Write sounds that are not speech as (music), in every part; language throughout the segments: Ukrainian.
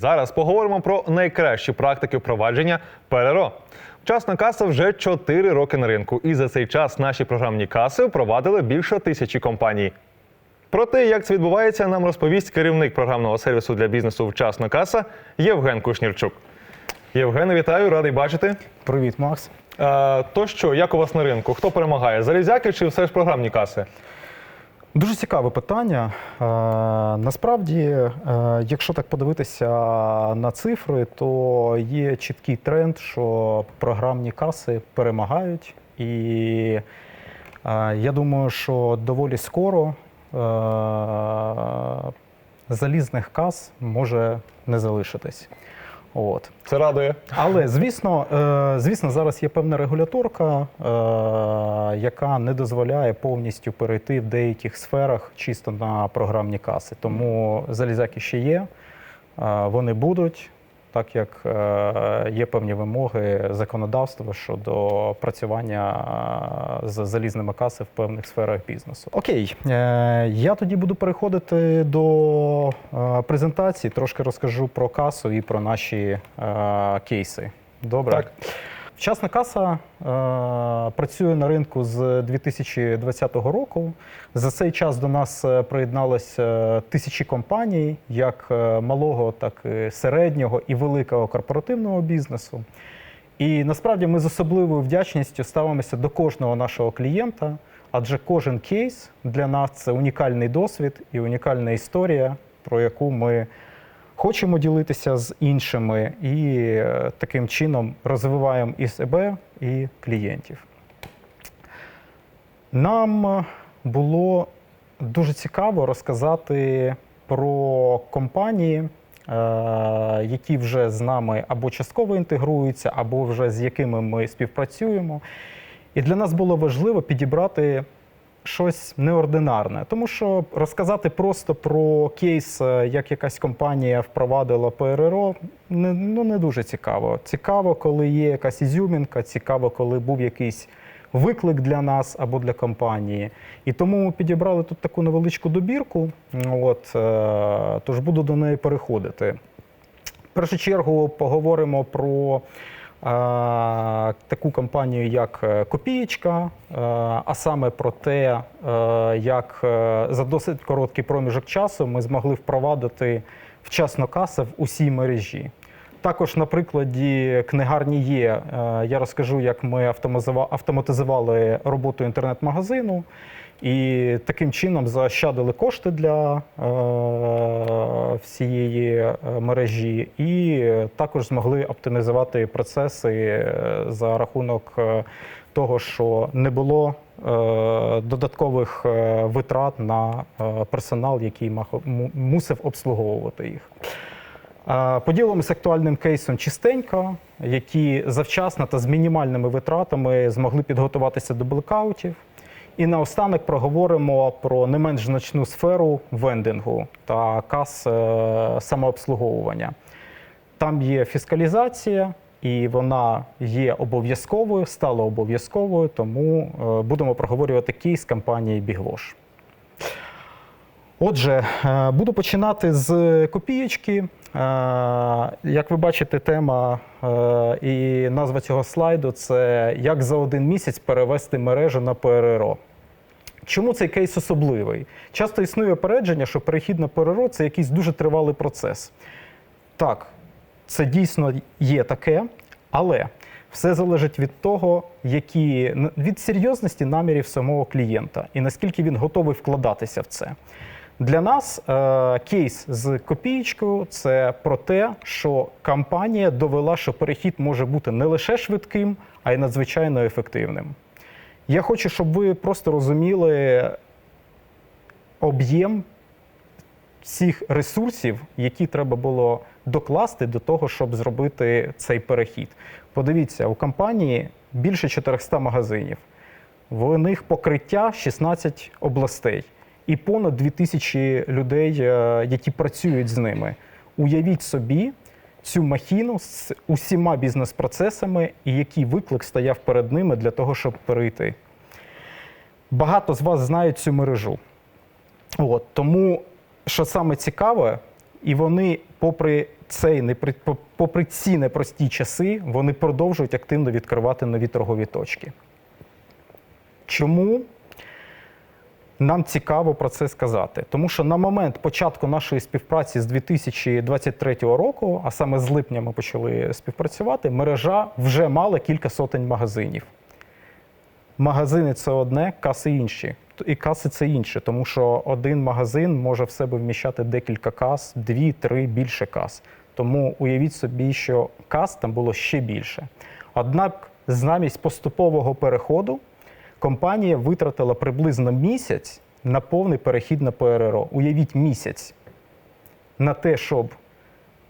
Зараз поговоримо про найкращі практики впровадження ПРРО. Вчасна каса вже 4 роки на ринку, і за цей час наші програмні каси впровадили більше тисячі компаній. Про те, як це відбувається, нам розповість керівник програмного сервісу для бізнесу Вчасна каса Євген Кушнірчук. Євгене, вітаю, радий бачити. Привіт, Макс. Е, то що, як у вас на ринку? Хто перемагає? Залізяки чи все ж програмні каси? Дуже цікаве питання. Е, насправді, е, якщо так подивитися на цифри, то є чіткий тренд, що програмні каси перемагають. І е, я думаю, що доволі скоро залізних кас може не залишитись. От. Це радує. Але звісно, е, звісно, зараз є певна регуляторка, е, яка не дозволяє повністю перейти в деяких сферах чисто на програмні каси. Тому залізяки ще є, е, вони будуть. Так як е, є певні вимоги законодавства щодо працювання е, з залізними каси в певних сферах бізнесу. Окей, е, я тоді буду переходити до презентації. Трошки розкажу про касу і про наші кейси. Добре. Так. Вчасна каса е, працює на ринку з 2020 року. За цей час до нас е, приєдналось е, тисячі компаній, як е, малого, так і середнього і великого корпоративного бізнесу. І насправді ми з особливою вдячністю ставимося до кожного нашого клієнта, адже кожен кейс для нас це унікальний досвід і унікальна історія, про яку ми хочемо ділитися з іншими, і е, таким чином розвиваємо і себе, і клієнтів. Нам е, було дуже цікаво розказати про компанії, е, які вже з нами або частково інтегруються, або вже з якими ми співпрацюємо. І для нас було важливо підібрати щось неординарне, тому що розказати просто про кейс, е, як якась компанія впровадила ПРРО, не, ну, не дуже цікаво. Цікаво, коли є якась ізюмінка, цікаво, коли був якийсь виклик для нас або для компанії. І тому ми підібрали тут таку невеличку добірку. От, е, тож буду до неї переходити. В першу чергу поговоримо про таку компанію, як е, Копієчка, е, а саме про те, е, як за досить короткий проміжок часу ми змогли впровадити вчасно каса в усій мережі. Також на прикладі книгарні є, е, я розкажу, як ми автоматизува- автоматизували роботу інтернет-магазину і таким чином заощадили кошти для е, всієї е, мережі, і також змогли оптимізувати процеси за рахунок того, що не було додаткових витрат на персонал, який мусив обслуговувати їх. Поділимося актуальним кейсом чистенько, які завчасно та з мінімальними витратами змогли підготуватися до блекаутів. І наостанок проговоримо про не менш значну сферу вендингу та кас е, самообслуговування. Там є фіскалізація, і вона є обов'язковою, стала обов'язковою, тому е, будемо проговорювати кейс компанії Bigwash. Отже, е, буду починати з копієчки. Е, Як ви бачите, тема е, і назва цього слайду це як за один місяць перевести мережу на ПРРО. Чому цей кейс особливий? Часто існує опередження, що перехід на ПРРО це якийсь дуже тривалий процес. Так, це дійсно є таке, але все залежить від того, які від серйозності намірів самого клієнта і наскільки він готовий вкладатися в це. Для нас е, кейс з копієчкою це про те, що компанія довела, що перехід може бути не лише швидким, а й надзвичайно ефективним. Я хочу, щоб ви просто розуміли об'єм всіх ресурсів, які треба було докласти до того, щоб зробити цей перехід. Подивіться, у компанії більше 400 магазинів. В них покриття 16 областей і понад 2000 людей, е, які працюють з ними. Уявіть собі цю махіну з усіма бізнес-процесами і який виклик стояв перед ними для того, щоб перейти. Багато з вас знають цю мережу. От, тому, що саме цікаве, і вони, попри цей попри ці непрості часи, вони продовжують активно відкривати нові торгові точки. Чому нам цікаво про це сказати? Тому що на момент початку нашої співпраці з 2023 року, а саме з липня ми почали співпрацювати, мережа вже мала кілька сотень магазинів. Магазини це одне, каси інші. І каси це інше, тому що один магазин може в себе вміщати декілька кас, дві, три більше кас. Тому уявіть собі, що кас там було ще більше. Однак, замість поступового переходу компанія витратила приблизно місяць на повний перехід на ПРРО. Уявіть місяць на те, щоб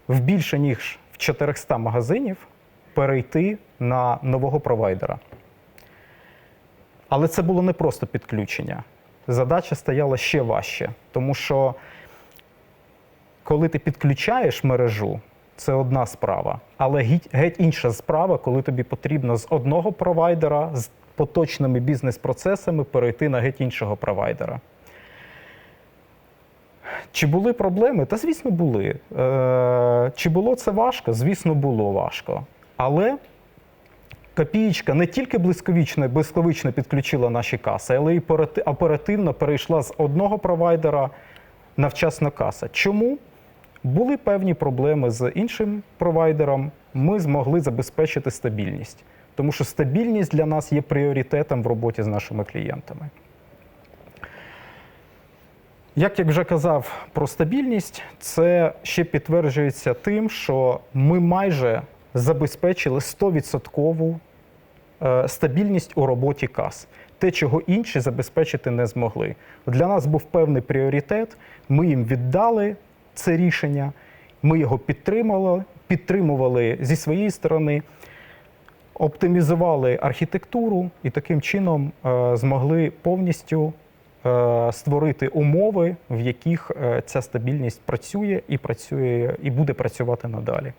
в більше ніж в 400 магазинів перейти на нового провайдера. Але це було не просто підключення. Задача стояла ще важче, тому що коли ти підключаєш мережу, це одна справа. Але геть, інша справа, коли тобі потрібно з одного провайдера поточними бізнес-процесами перейти на геть іншого провайдера. Чи були проблеми? Та звісно, були. Е, чи було це важко? Звісно, було важко. Але Копієчка не тільки близьковічно, близьковично підключила наші каси, але й оперативно перейшла з одного провайдера на вчасна каса. Чому? Були певні проблеми з іншим провайдером. Ми змогли забезпечити стабільність, тому що стабільність для нас є пріоритетом в роботі з нашими клієнтами. Як я вже казав про стабільність, це ще підтверджується тим, що ми майже забезпечили 100% е, стабільність у роботі кас. Те, чого інші забезпечити не змогли. Для нас був певний пріоритет. Ми їм віддали це рішення, ми його підтримали, підтримували зі своєї сторони, оптимізували архітектуру і таким чином е, змогли повністю е, створити умови, в яких е, ця стабільність працює і працює, і буде працювати надалі.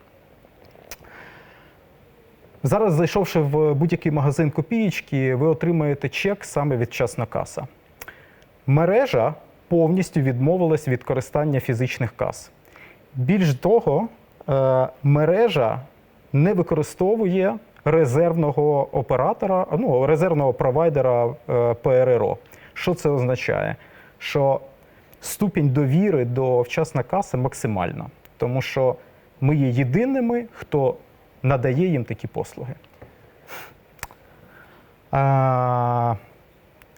Зараз, зайшовши в будь-який магазин копієчки, ви отримаєте чек саме від часна каса. Мережа повністю відмовилась від користання фізичних кас. Більш того, мережа не використовує резервного оператора, ну, резервного провайдера е, ПРРО. Що це означає? Що ступінь довіри до вчасна каси максимальна, тому що ми є єдиними, хто надає їм такі послуги.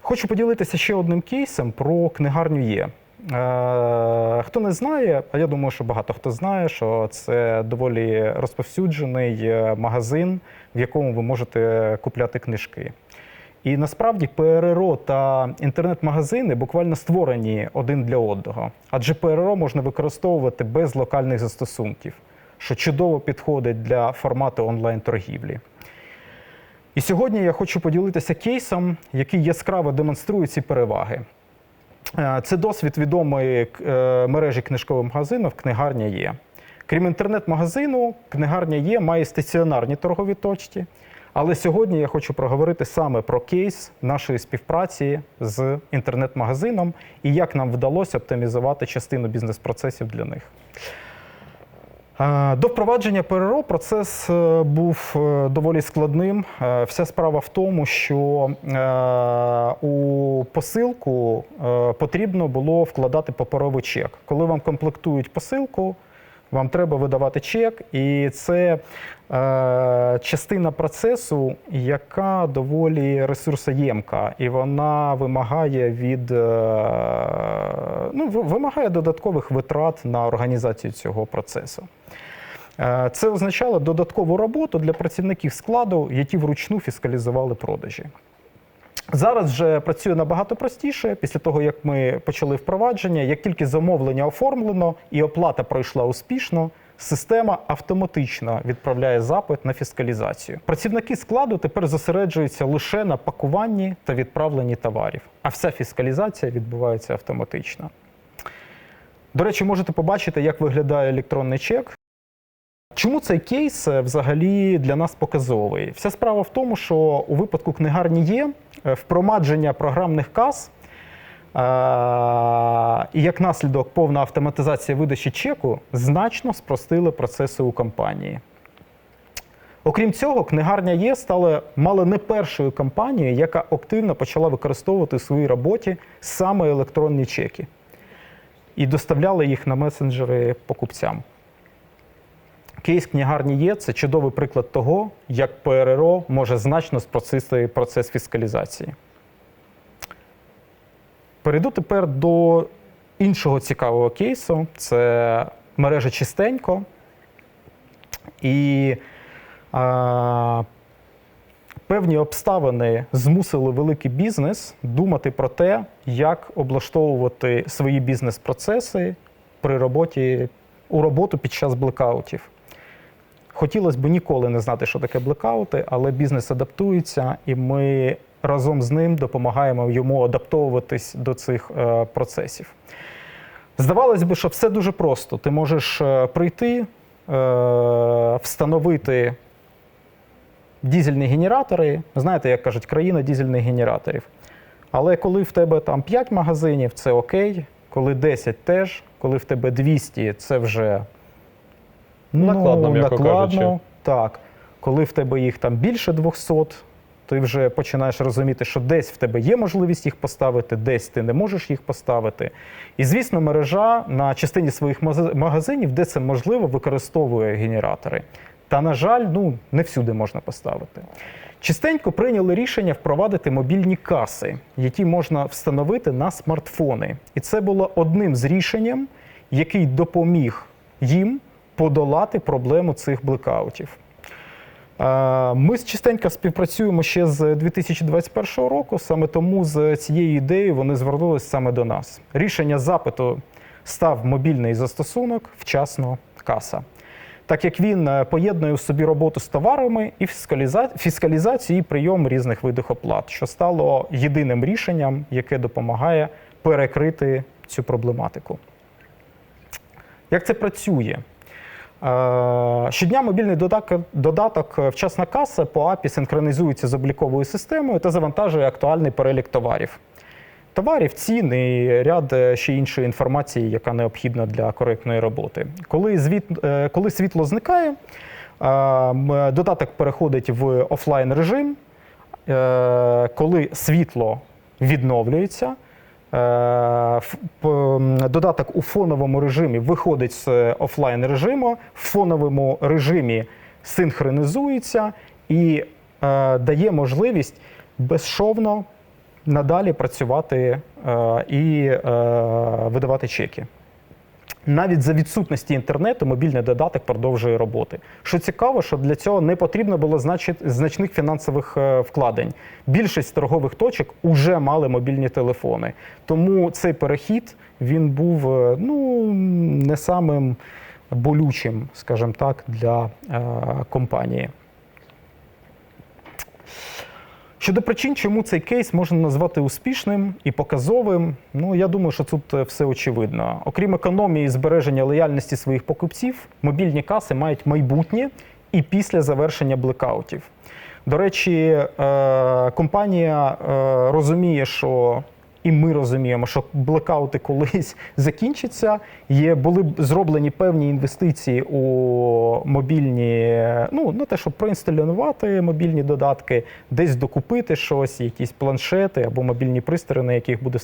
Хочу поділитися ще одним кейсом про книгарню Є. Е, Хто не знає, а я думаю, що багато хто знає, що це доволі розповсюджений е, магазин, в якому ви можете купляти книжки. І насправді ПРРО та інтернет-магазини буквально створені один для одного. Адже ПРРО можна використовувати без локальних застосунків, що чудово підходить для формату онлайн-торгівлі. І сьогодні я хочу поділитися кейсом, який яскраво демонструє ці переваги. Е, Це досвід відомої е, мережі книжкових магазинів Книгарня Є. Крім інтернет-магазину, книгарня Є має стаціонарні торгові точки. Але сьогодні я хочу проговорити саме про кейс нашої співпраці з інтернет-магазином і як нам вдалося оптимізувати частину бізнес-процесів для них. До впровадження ПРО процес е, був е, доволі складним. Е, Вся справа в тому, що у посилку потрібно було вкладати паперовий чек. Коли вам комплектують посилку, вам треба видавати чек, і це частина процесу, яка доволі ресурсоємка, і вона вимагає від ну, вимагає додаткових витрат на організацію цього процесу. Е, Це означало додаткову роботу для працівників складу, які вручну фіскалізували продажі. Зараз вже працює набагато простіше. Після того, як ми почали впровадження, як тільки замовлення оформлено і оплата пройшла успішно, система автоматично відправляє запит на фіскалізацію. Працівники складу тепер зосереджуються лише на пакуванні та відправленні товарів, а вся фіскалізація відбувається автоматично. До речі, можете побачити, як виглядає електронний чек. Чому цей кейс е, взагалі для нас показовий? Вся справа в тому, що у випадку книгарні є е, впровадження програмних кас Е, І як наслідок, повна автоматизація видачі чеку значно спростили процеси у компанії. Окрім цього, книгарня Є стала мало не першою компанією, яка активно почала використовувати в своїй роботі саме електронні чеки і доставляла їх на месенджери покупцям. Кейс книгарні є це чудовий приклад того, як ПРРО може значно спростити процес фіскалізації. Перейду тепер до іншого цікавого кейсу: це мережа Чистенько. І а, певні обставини змусили великий бізнес думати про те, як облаштовувати свої бізнес-процеси при роботі у роботу під час блекаутів. Хотілося б ніколи не знати, що таке блекаути, але бізнес адаптується, і ми разом з ним допомагаємо йому адаптовуватись до цих е, процесів. Здавалось би, що все дуже просто. Ти можеш е, прийти, е, встановити дізельні генератори. Знаєте, як кажуть, країна дізельних генераторів. Але коли в тебе там 5 магазинів, це окей. Коли 10 теж, коли в тебе 200, це вже Накладно, м'яко кажучи. Так. Коли в тебе їх там більше 200, ти вже починаєш розуміти, що десь в тебе є можливість їх поставити, десь ти не можеш їх поставити. І, звісно, мережа на частині своїх магазинів, де це можливо, використовує генератори. Та, на жаль, ну, не всюди можна поставити. Частенько прийняли рішення впровадити мобільні каси, які можна встановити на смартфони. І це було одним з рішенням, який допоміг їм подолати проблему цих блекаутів. Е, Ми частенько співпрацюємо ще з 2021 року. Саме тому з цією ідеєю вони звернулися саме до нас. Рішення запиту став мобільний застосунок, вчасно каса. Так як він е, поєднує в собі роботу з товарами і фіскаліза- фіскалізацію і прийом різних видів оплат, що стало єдиним рішенням, яке допомагає перекрити цю проблематику. Як це працює? Е, Щодня мобільний додаток, додаток вчасна каса по API синхронізується з обліковою системою та завантажує актуальний перелік товарів. Товарів, цін і ряд е, ще іншої інформації, яка необхідна для коректної роботи. Коли, звіт, е, коли світло зникає, е, додаток переходить в офлайн режим. Е, Коли світло відновлюється, Е, Додаток у фоновому режимі виходить з офлайн режиму, в фоновому режимі синхронізується і е, дає можливість безшовно надалі працювати е, і е, видавати чеки. Навіть за відсутності інтернету мобільний додаток продовжує роботи. Що цікаво, що для цього не потрібно було значних фінансових е, вкладень. Більшість торгових точок вже мали мобільні телефони. Тому цей перехід він був е, ну, не самим болючим, скажімо так, для е, компанії. Щодо причин, чому цей кейс можна назвати успішним і показовим, ну я думаю, що тут е, все очевидно. Окрім економії і збереження лояльності своїх покупців, мобільні каси мають майбутнє і після завершення блекаутів. До речі, е, компанія е, розуміє, що і ми розуміємо, що блекаути колись (laughs) закінчаться. Є були зроблені певні інвестиції у мобільні, ну на те, щоб проінсталювати мобільні додатки, десь докупити щось, якісь планшети або мобільні пристрої, на яких буде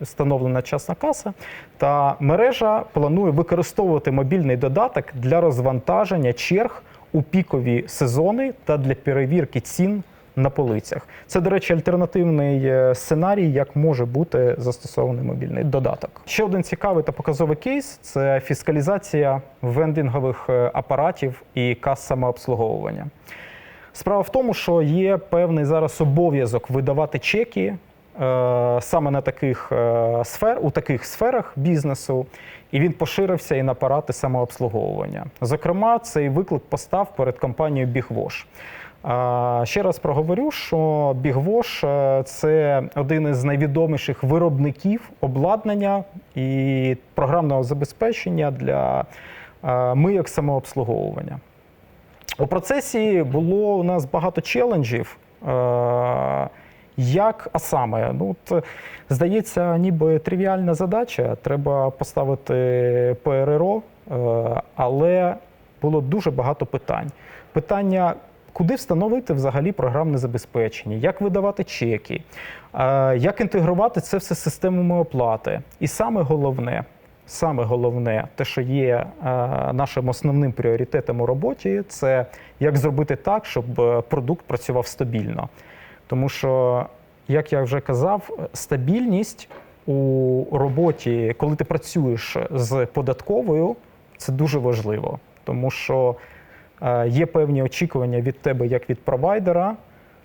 встановлена часна каса. Та мережа планує використовувати мобільний додаток для розвантаження черг у пікові сезони та для перевірки цін на полицях. Це, до речі, альтернативний е, сценарій, як може бути застосований мобільний додаток. Ще один цікавий та показовий кейс це фіскалізація вендингових е, апаратів і кас самообслуговування. Справа в тому, що є певний зараз обов'язок видавати чеки е, саме на таких сфер, у таких сферах бізнесу, і він поширився і на апарати самообслуговування. Зокрема, цей виклик постав перед компанією BigWash. Ще раз проговорю, що BigWash е, – це один із найвідоміших виробників обладнання і програмного забезпечення для е, мийок самообслуговування. У процесі було у нас багато челенджів, е, Як, а саме, ну от, здається, ніби тривіальна задача. Треба поставити ПРРО, але було дуже багато питань. Питання, куди встановити взагалі програмне забезпечення, як видавати чеки, як інтегрувати це все з системами оплати. І саме головне, саме головне, те, що є е, нашим основним пріоритетом у роботі, це як зробити так, щоб е, продукт працював стабільно. Тому що, як я вже казав, стабільність у роботі, коли ти працюєш з податковою, це дуже важливо, тому що є певні очікування від тебе як від провайдера,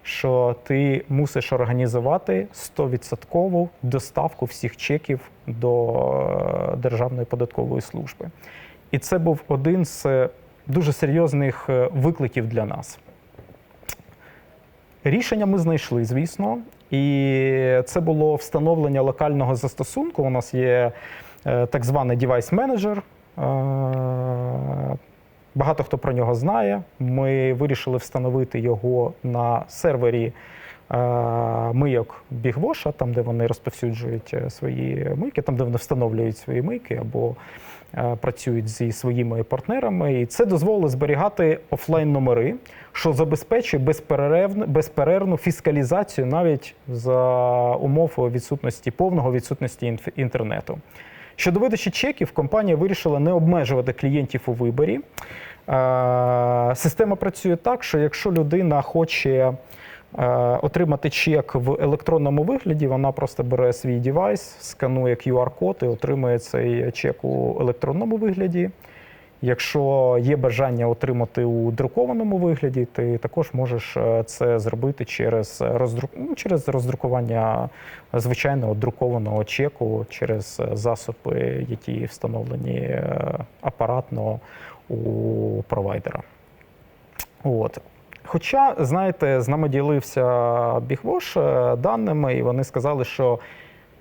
що ти мусиш організувати 100% доставку всіх чеків до е, Державної податкової служби. І це був один з е, дуже серйозних е, викликів для нас. Рішення ми знайшли, звісно, і це було встановлення локального застосунку. У нас є е, так званий девайс менеджер. Багато хто про нього знає. Ми вирішили встановити його на сервері е, мийок Бігвоша, там, де вони розповсюджують е, свої мийки, там, де вони встановлюють свої мийки або е, працюють зі своїми партнерами. І це дозволило зберігати офлайн номери, що забезпечує безперервну, безперервну фіскалізацію навіть за умов відсутності повного відсутності інтернету. Щодо видачі чеків, компанія вирішила не обмежувати клієнтів у виборі. Е, Система працює так, що якщо людина хоче е, отримати чек в електронному вигляді, вона просто бере свій девайс, сканує QR-код і отримує цей чек у електронному вигляді. Якщо є бажання отримати у друкованому вигляді, ти також можеш е, це зробити через, роздрук... ну, через роздрукування звичайного друкованого чеку, через засоби, які встановлені апаратно у провайдера. От. Хоча, знаєте, з нами ділився Бігвош е, даними, і вони сказали, що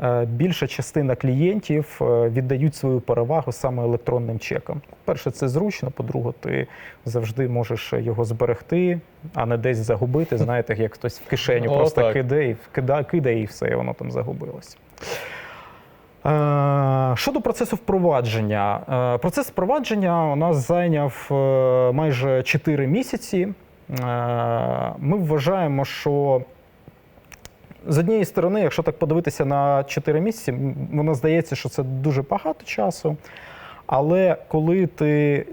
е, більша частина клієнтів е, віддають свою перевагу саме електронним чекам. Перше, це зручно. По-друге, ти завжди можеш його зберегти, а не десь загубити. (laughs) Знаєте, як хтось в кишеню О, просто так. кидає, кидає, кидає і все, і воно там загубилось. Е, Щодо процесу впровадження, Е, процес впровадження у нас зайняв е, майже 4 місяці. Ми вважаємо, що з однієї сторони, якщо так подивитися на 4 місяці, воно здається, що це дуже багато часу. Але коли ти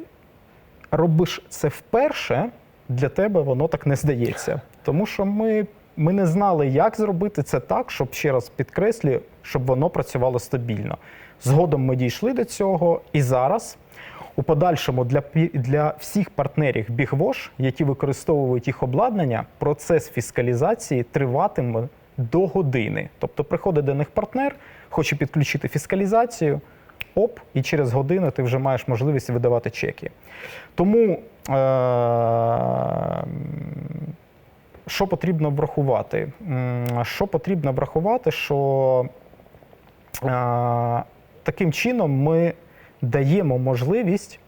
робиш це вперше, для тебе воно так не здається. Тому що ми, ми не знали, як зробити це так, щоб ще раз підкреслю, щоб воно працювало стабільно. Згодом ми дійшли до цього, і зараз у подальшому для, для всіх партнерів BigWash, які використовують їх обладнання, процес фіскалізації триватиме до години. Тобто приходить до них партнер, хоче підключити фіскалізацію, оп, і через годину ти вже маєш можливість видавати чеки. Тому е- що потрібно врахувати? Що потрібно врахувати, що таким чином ми даємо можливість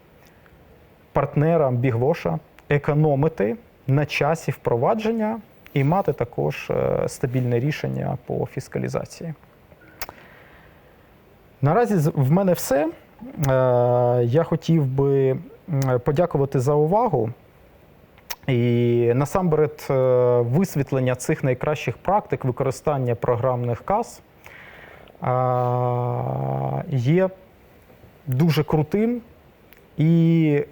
партнерам Бігвоша економити на часі впровадження і мати також е, стабільне рішення по фіскалізації. Наразі в мене все. Е, Я хотів би подякувати за увагу. І насамперед е, висвітлення цих найкращих практик використання програмних каз є дуже крутим. І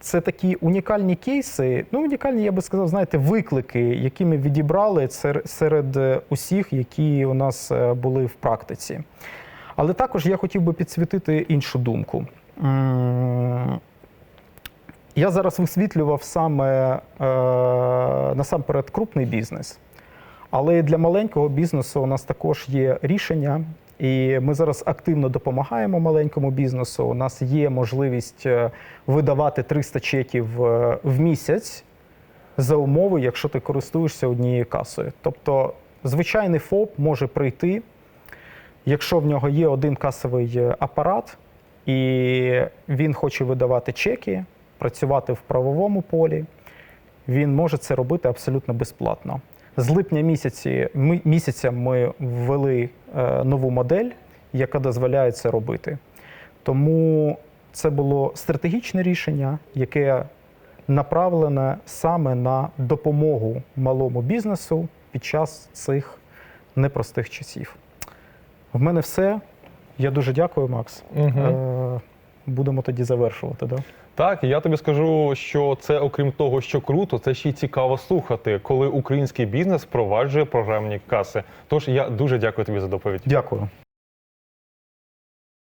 це такі унікальні кейси, ну, унікальні, я би сказав, знаєте, виклики, які ми відібрали серед е, усіх, які у нас е, були в практиці. Але також я хотів би підсвітити іншу думку. Я зараз висвітлював саме е, насамперед крупний бізнес. Але для маленького бізнесу у нас також є рішення, і ми зараз активно допомагаємо маленькому бізнесу. У нас є можливість е, видавати 300 чеків е, в місяць за умови, якщо ти користуєшся однією касою. Тобто, звичайний ФОП може прийти, якщо в нього є один касовий е, апарат, і він хоче видавати чеки, працювати в правовому полі, він може це робити абсолютно безплатно. З липня місяці, ми, місяця ми ввели е, нову модель, яка дозволяє це робити. Тому це було стратегічне рішення, яке направлене саме на допомогу малому бізнесу під час цих непростих часів. В мене все. Я дуже дякую, Макс. Е, Будемо тоді завершувати. Да? Так, я тобі скажу, що це, окрім того, що круто, це ще й цікаво слухати, коли український бізнес впроваджує програмні каси. Тож я дуже дякую тобі за доповідь. Дякую.